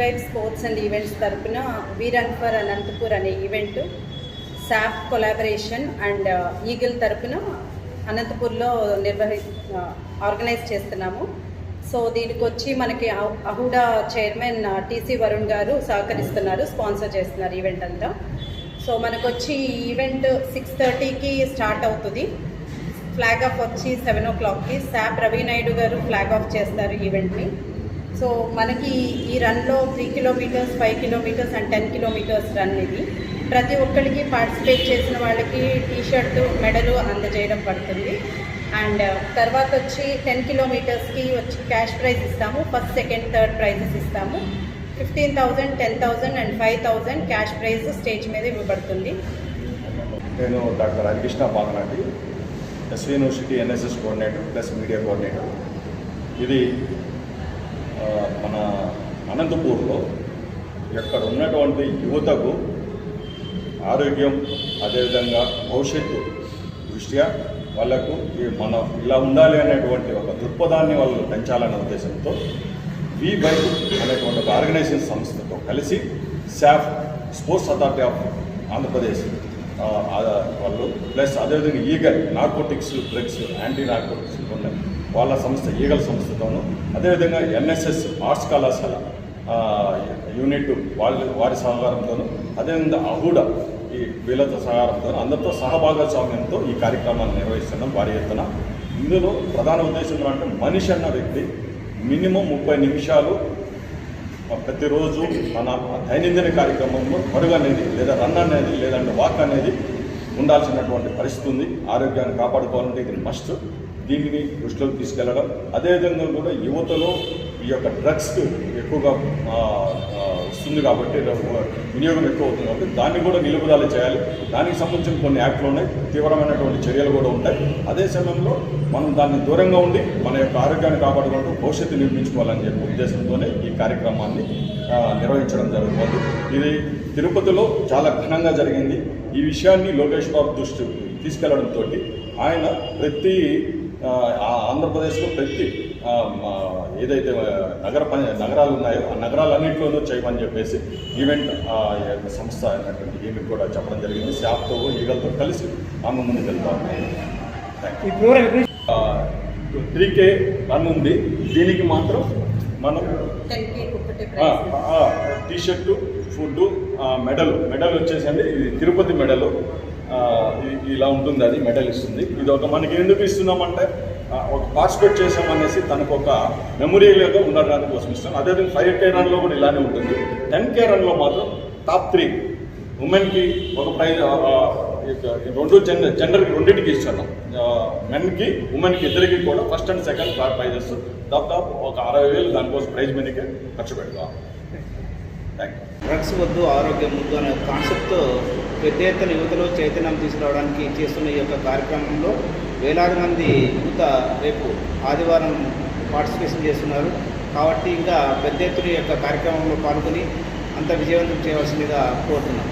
Vibe sports and events తరపున Veeran for Anantapur అనే event SAAP collaboration and Eagle తరపున అనంతపూర్లో నిర్వహి uh, ఆర్గనైజ్ చేస్తున్నాము. సో దీనికి వచ్చి మనకి అహుడా చైర్మన్ టీసీ వరుణ్ గారు సహకరిస్తున్నారు స్పాన్సర్ చేస్తున్నారు ఈవెంట్ అంతా. సో మనకు వచ్చి ఈ ఈవెంట్ సిక్స్ థర్టీకి స్టార్ట్ అవుతుంది. ఫ్లాగ్ ఆఫ్ వచ్చి సెవెన్ ఓ క్లాక్కి శాప్ రవి నాయుడు గారు ఫ్లాగ్ ఆఫ్ చేస్తారు ఈవెంట్ని సో మనకి ఈ రన్లో three kilometres five kilometres and ten kilometres run ఇది. ప్రతి ఒక్కరికి పార్టిసిపేట్ చేసిన వాళ్ళకి టీ షర్ట్ మెడలు అందజేయడం పడుతుంది. అండ్ uh, తర్వాత వచ్చి టెన్ కిలోమీటర్స్కి వచ్చి క్యాష్ ప్రైజ్ ఇస్తాము. ఫస్ట్ సెకండ్ థర్డ్ ప్రైజెస్ ఇస్తాము. Fifteen thousand ten thousand and five thousand cash prize stage మీద ఇవ్వబడుతుంది. నేను doctor Harikrishna Padanati SV university NSS coordinator plus media coordinator. ఇది మన అనంతపూర్లో ఎక్కడ ఉన్నటువంటి యువతకు ఆరోగ్యం అదేవిధంగా భవిష్యత్తు దృష్ట్యా వాళ్ళకు మనం ఇలా ఉండాలి అనేటువంటి ఒక దృక్పథాన్ని వాళ్ళు పెంచాలనే ఉద్దేశంతో వి బైక్ అనేటువంటి ఒక ఆర్గనైజేషన్ సంస్థతో కలిసి SAAP sports authority of Andhra Pradesh వాళ్ళు. ప్లస్ అదేవిధంగా Eagle narcotics drugs anti narcotics ఉన్నాయి వాళ్ళ సంస్థ ఈగల్ సంస్థతోను. అదేవిధంగా ఎన్ఎస్ఎస్ ఆర్ట్స్ కళాశాల యూనిట్ వాళ్ళు వారి సహకారంతోను. అదేవిధంగా అహుడా ఈ వీళ్ళతో సహకారంతో అందరితో సహభాగస్వామ్యంతో ఈ కార్యక్రమాన్ని నిర్వహిస్తున్నాం భారీ ఎత్తున. ఇందులో ప్రధాన ఉద్దేశం అంటే మనిషి అన్న వ్యక్తి మినిమం ముప్పై నిమిషాలు ప్రతిరోజు మన దైనందిన కార్యక్రమంలో పరుగు అనేది లేదా రన్ అనేది లేదంటే వాక్ అనేది ఉండాల్సినటువంటి పరిస్థితి ఉంది. ఆరోగ్యాన్ని కాపాడుకోవాలంటే ఇది మస్ట్ దీనిని దృష్టిలోకి తీసుకెళ్ళడం. అదేవిధంగా కూడా యువతలో ఈ యొక్క డ్రగ్స్ ఎక్కువగా వస్తుంది కాబట్టి వినియోగం ఎక్కువ అవుతుంది కాబట్టి దాన్ని కూడా నిలుపుదల చేయాలి. దానికి సంబంధించిన కొన్ని యాక్ట్లు ఉన్నాయి తీవ్రమైనటువంటి చర్యలు కూడా ఉంటాయి. అదే సమయంలో మనం దాన్ని దూరంగా ఉండి మన యొక్క ఆరోగ్యాన్ని కాపాడుకుంటూ భవిష్యత్తు నిర్మించుకోవాలని చెప్పి ఉద్దేశంతోనే ఈ కార్యక్రమాన్ని నిర్వహించడం జరుగుతుంది. ఇది తిరుపతిలో చాలా ఘనంగా జరిగింది. ఈ విషయాన్ని లోకేష్ బాబు దృష్టి తీసుకెళ్ళడంతో ఆయన ప్రతి ఆంధ్రప్రదేశ్లో ప్రతి ఏదైతే నగర పం- నగరాలు ఉన్నాయో ఆ నగరాలన్నింటిలోనూ చేయమని చెప్పేసి ఈవెంట్ ఆ, ఈ యొక్క సంస్థ అయినటువంటి ఈవెంట్ కూడా చెప్పడం జరిగింది. శాప్తో ఈగలతో కలిసి ఆమె ముందుకు వెళ్తాం త్రీ కే రన్ ఉంది దీనికి మాత్రం మనం టెన్ కే ఒక్కటే prize. T shirt food medal. Medal వచ్చేసండి. ఇది తిరుపతి మెడల్. ఇలా ఉంటుంది అది మెడల్ ఇస్తుంది. ఇది ఒక మనకి ఎందుకు ఇస్తున్నామంటే ఒక పార్టిసిపేట్ చేసామనేసి తనకు ఒక మెమొరియల్గా ఉండడానికి కోసం ఇస్తాం అదేవిధంగా ఫైవ్ కే రన్లో కూడా ఇలానే ఉంటుంది. టెన్ కే రన్లో మాత్రం టాప్ త్రీ ఉమెన్కి ఒక ప్రైజ్ రెండు జెండర్ జెండర్కి రెండింటికి ఇస్తున్నాం. మెన్కి ఉమెన్కి ఇద్దరికి కూడా ఫస్ట్ అండ్ సెకండ్ ప్రైజెస్ దాదాపు ఒక అరవై వేలు దానికోసం ప్రైజ్ మనీకే ఖర్చు పెడతాం. డ్రగ్స్ వద్దు ఆరోగ్యం ముందు అనే కాన్సెప్ట్తో పెద్ద ఎత్తున యువతలో చైతన్యం తీసుకురావడానికి చేస్తున్న ఈ యొక్క కార్యక్రమంలో వేలాది మంది యువత రేపు ఆదివారం పార్టిసిపేషన్ చేస్తున్నారు. కాబట్టి ఇంకా పెద్ద ఎత్తున యొక్క కార్యక్రమంలో పాల్గొని అంత విజయవంతం చేయవలసిందిగా కోరుతున్నాం.